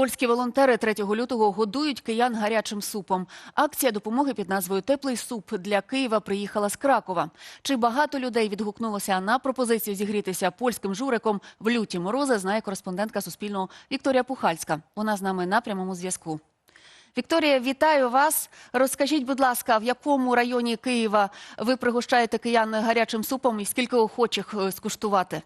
Польські волонтери 3 лютого годують киян гарячим супом. Акція допомоги під назвою Теплий суп для Києва приїхала з Кракова. Чи багато людей відгукнулося на пропозицію зігрітися польським журиком в люті морози, знає кореспондентка Суспільного Вікторія Пухальська. Вона з нами на прямому зв'язку. Вікторія, вітаю вас. Розкажіть, будь ласка, в якому районі Києва ви пригощаєте киян гарячим супом і скільки охочих е, скуштувати?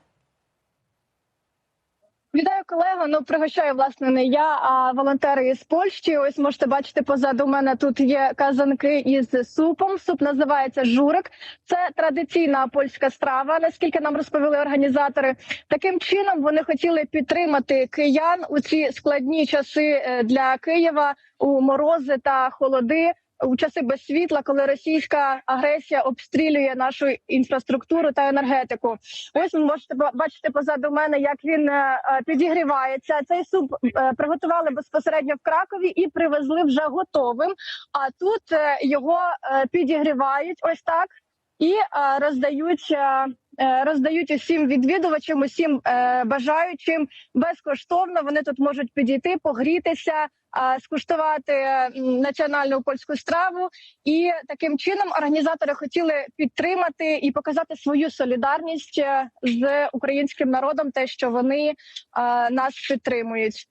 Вітаю колего. Ну пригощаю власне не я, а волонтери із Польщі. Ось можете бачити позаду мене. Тут є казанки із супом. Суп називається журик. Це традиційна польська страва. Наскільки нам розповіли організатори, таким чином вони хотіли підтримати киян у ці складні часи е, для Києва у морози та холоди. У часи без світла, коли російська агресія обстрілює нашу інфраструктуру та енергетику, ось ви можете ба- бачити позаду мене, як він е, е, підігрівається. Цей суп е, приготували безпосередньо в Кракові і привезли вже готовим. А тут його підігрівають ось так і роздають. Роздають усім відвідувачам, усім бажаючим безкоштовно. Вони тут можуть підійти, погрітися, скуштувати е, національну польську страву. І таким чином організатори хотіли підтримати і показати свою солідарність е, з українським народом, те, що вони нас підтримують.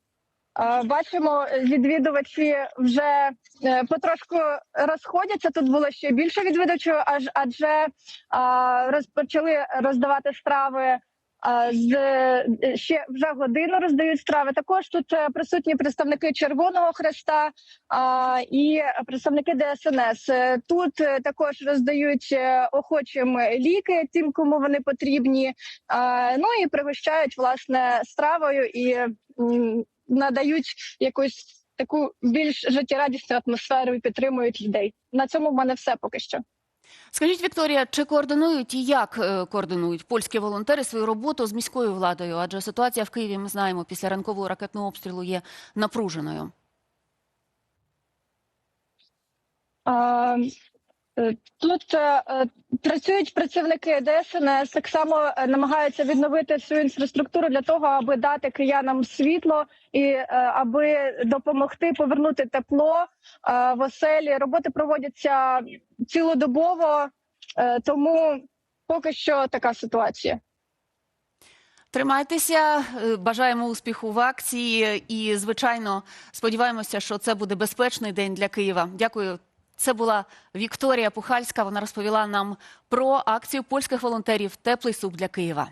Бачимо, відвідувачі вже е, потрошку розходяться. Тут було ще більше відвідувачів, аж адже розпочали роздавати страви. З е, ще вже годину роздають страви. Також тут е, присутні представники Червоного Хреста і представники ДСНС. Е, Тут також роздають охочим ліки тим, кому вони потрібні. Ну і пригощають власне стравою і надають якусь таку більш життєрадісну атмосферу і підтримують людей. На цьому в мене все поки що. Скажіть, Вікторія, чи координують і як е, координують польські волонтери свою роботу з міською владою? Адже ситуація в Києві, ми знаємо, після ранкового ракетного обстрілу є напруженою. Е, Тут е, е, працюють працівники ДСНС, так само е, намагаються відновити всю інфраструктуру для того, аби дати киянам світло і е, аби допомогти повернути тепло е, в оселі. Роботи проводяться цілодобово, е, тому поки що така ситуація. Тримайтеся, е, бажаємо успіху в акції і, звичайно, сподіваємося, що це буде безпечний день для Києва. Дякую. Це була Вікторія Пухальська. Вона розповіла нам про акцію польських волонтерів Теплий суп для Києва.